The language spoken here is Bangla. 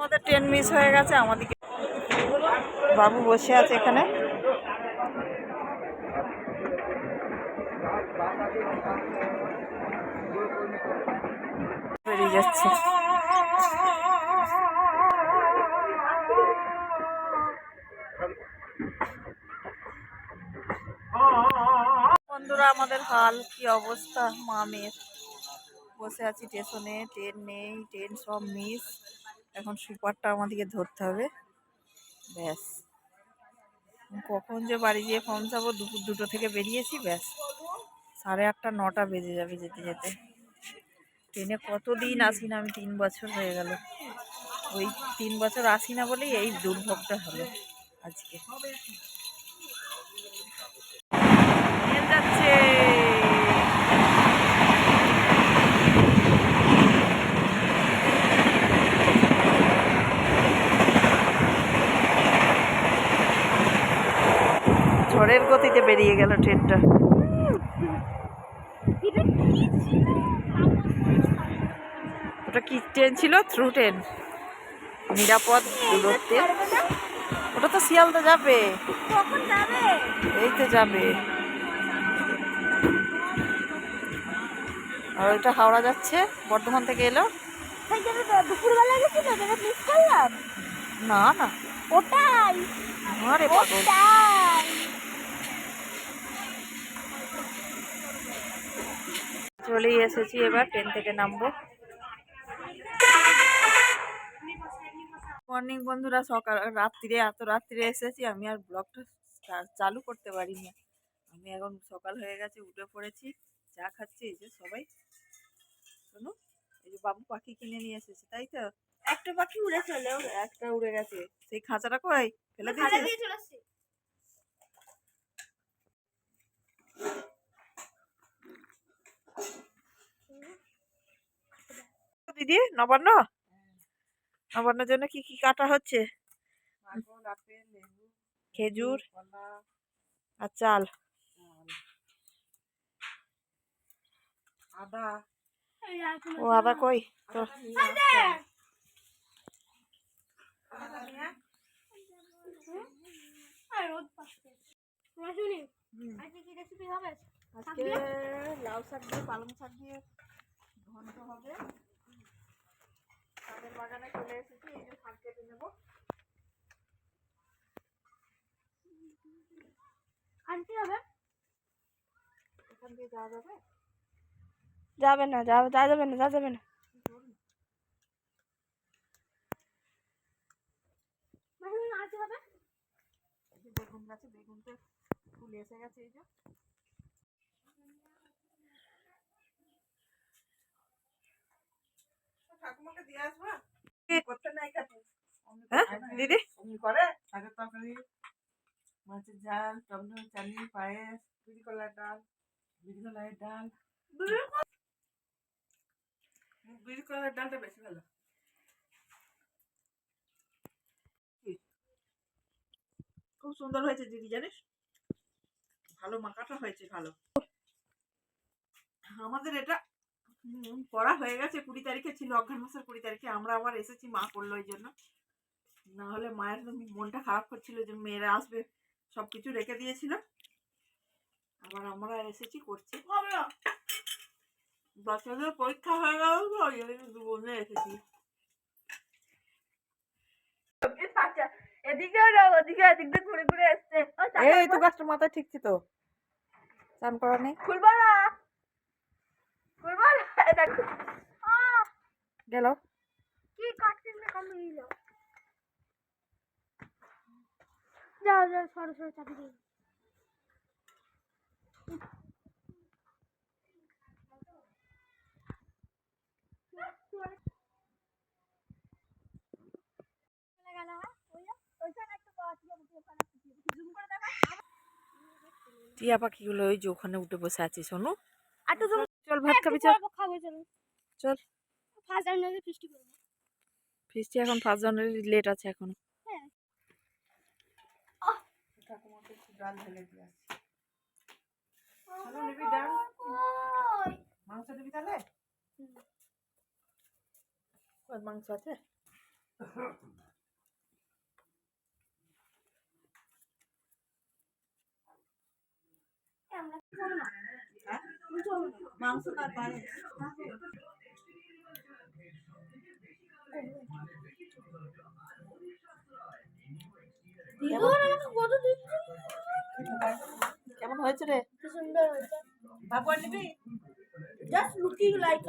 আমাদের ট্রেন মিস হয়ে গেছে, আমাদেরকে বাবু বসে আছে এখানে। বন্ধুরা, আমাদের হাল কি অবস্থা? মামের বসে আছি স্টেশনে ট্রেন নেই ট্রেন সব মিস এখন সুপারটা আমাদেরকে ধরতে হবে। ব্যাস। কখন যে বাড়ি গিয়ে পৌঁছাবো, দুপুর দুটো থেকে বেরিয়েছি, ব্যাস। সাড়ে আটটা, নটা বেজে যাবে যেতে যেতে। ট্রেনে কতদিন আসি না আমি তিন বছর হয়ে গেল। ওই তিন বছর আসি না বলেই এই দুর্ভোগটা হলো আজকে ট্রেন যাচ্ছে ঝড়ের গতিতে বেরিয়ে গেল ট্রেনটা। ওটা কি ট্রেন ছিল? Through train. নিরাপদ দূরত্বে। ওটা তো শিয়ালদা যাবে। যাবে এই তো যাবে। আর ওইটা হাওড়া যাচ্ছে। বর্ধমান থেকে এলো। সেই জন্য তো দুপুরবেলা গেছিল মিস করলাম না না। ওটাই। আরে পাগল। চলেই এসেছি এবার ট্রেন থেকে নামবো। মর্নিং বন্ধুরা সকাল রাত্রিরে এত রাত্রিরে এসেছি আমি আর ব্লগটা চালু করতে পারিনি। আমি এখন সকাল হয়ে গেছে উঠে পড়েছি চা খাচ্ছি এই যে সবাই। শোনো এই যে বাবু পাখি কিনে নিয়ে এসেছে তাই তো? একটা পাখি উড়ে চলে একটা উড়ে গেছে। সেই খাঁচাটা কই? ফেলে দিয়েছে দিয়ে চলে আসছে দিদি নবান্ন? নবান্নের জন্য কি কি কাটা হচ্ছে? খেজুর আর চাল। আদা। ও আদা কই? তো আর রোদ পাচ্ছে। তোমার শুনি আজকে কি রেসিপি হবে? আজকে লাউ শাক দিয়ে পালং শাক দিয়ে ঘন্ট হবে। শাকের বাগানে চলে এসেছি এই যে শাক কেটে নেব। আনতে হবে? এখান দিয়ে যাওয়া যাবে? যাবে না যাবে যা যাবে না যা যাবে না। বেগুন গাছে বেগুনতে ফুল এসে গেছে এই যে। ঠাকুমাকে দিয়ে আসবা? করতে নাই খাতে হ্যাঁ? দিদি? করে? শাকের তরকারি মাছের ঝাল টমেটো চাটনি পায়েস বিড়ি কলার ডাল বিড়ি কলার ডাল। বিড়ি কলার ডালটা বেশি ভালো। খুব সুন্দর হয়েছে দিদি জানিস? ভালো মাখাটা হয়েছে ভালো। আমাদের এটা করা হয়ে গেছে কুড়ি তারিখে ছিল অঘ্রান মাসের কুড়ি তারিখে। আমরা আবার এসেছি মা করল ওই জন্য। না হলে মায়ের তো মনটা খারাপ করছিল যে মেয়েরা আসবে সব কিছু রেখে দিয়েছিল। আবার আমরা এসেছি করছি। বাচ্চাদের পরীক্ষা হয়ে গেল ওই জন্য দু বোনে এসেছি। এদিকে না ওদিকে এদিক দিয়ে ঘুরে ঘুরে এসছে। এই তো গাছটা মাথায় ঠিকছি তো। চান করা নেই। খুলবো না খুলবো না এই দেখো আহ, গেল কি কাটছিস না দিল? যাও যাও সরো সরো চাবি দিই টিয়া পাখিগুলো ওই যে ওখানে উঠে বসে আছে শোনো। তো চল ভাত খাবি চল। খাব চলো। চল। ফার্স্ট জানুয়ারি ফিস্টি করব ফিস্টি এখন ফার্স্ট জানুয়ারি লেট আছে এখন। হ্যাঁ। ঠাকুমাকে একটু ডাল ঢেলে দিয়ে আসছি। নিবি ডাল মাংস দিবি তাহলে? মাংস আছে? মাংস তার পারে কেমন? হয়েছে রে? সুন্দর হয়েছে। বাবু নিবি? Just looking like